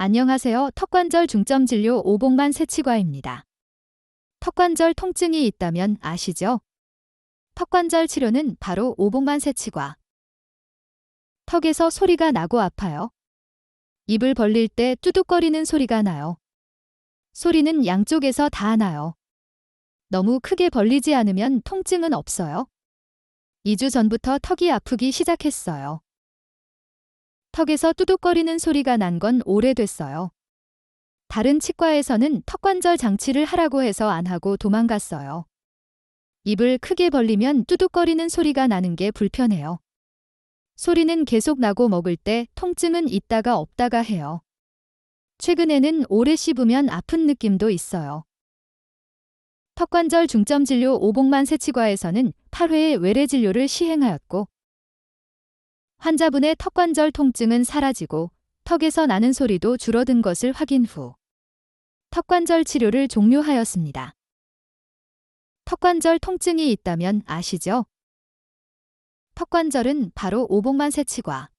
안녕하세요. 턱관절 중점 진료 오봉만 새치과입니다. 턱관절 통증이 있다면 아시죠? 턱관절 치료는 바로 오봉만 새치과. 턱에서 소리가 나고 아파요. 입을 벌릴 때 뚜둑거리는 소리가 나요. 소리는 양쪽에서 다 나요. 너무 크게 벌리지 않으면 통증은 없어요. 2주 전부터 턱이 아프기 시작했어요. 턱에서 뚜둑거리는 소리가 난 건 오래됐어요. 다른 치과에서는 턱관절 장치를 하라고 해서 안 하고 도망갔어요. 입을 크게 벌리면 뚜둑거리는 소리가 나는 게 불편해요. 소리는 계속 나고 먹을 때 통증은 있다가 없다가 해요. 최근에는 오래 씹으면 아픈 느낌도 있어요. 턱관절 중점 진료 오봉만 새치과에서는 8회의 외래 진료를 시행하였고 환자분의 턱관절 통증은 사라지고 턱에서 나는 소리도 줄어든 것을 확인 후 턱관절 치료를 종료하였습니다. 턱관절 통증이 있다면 아시죠? 턱관절은 바로 오봉만 새치과.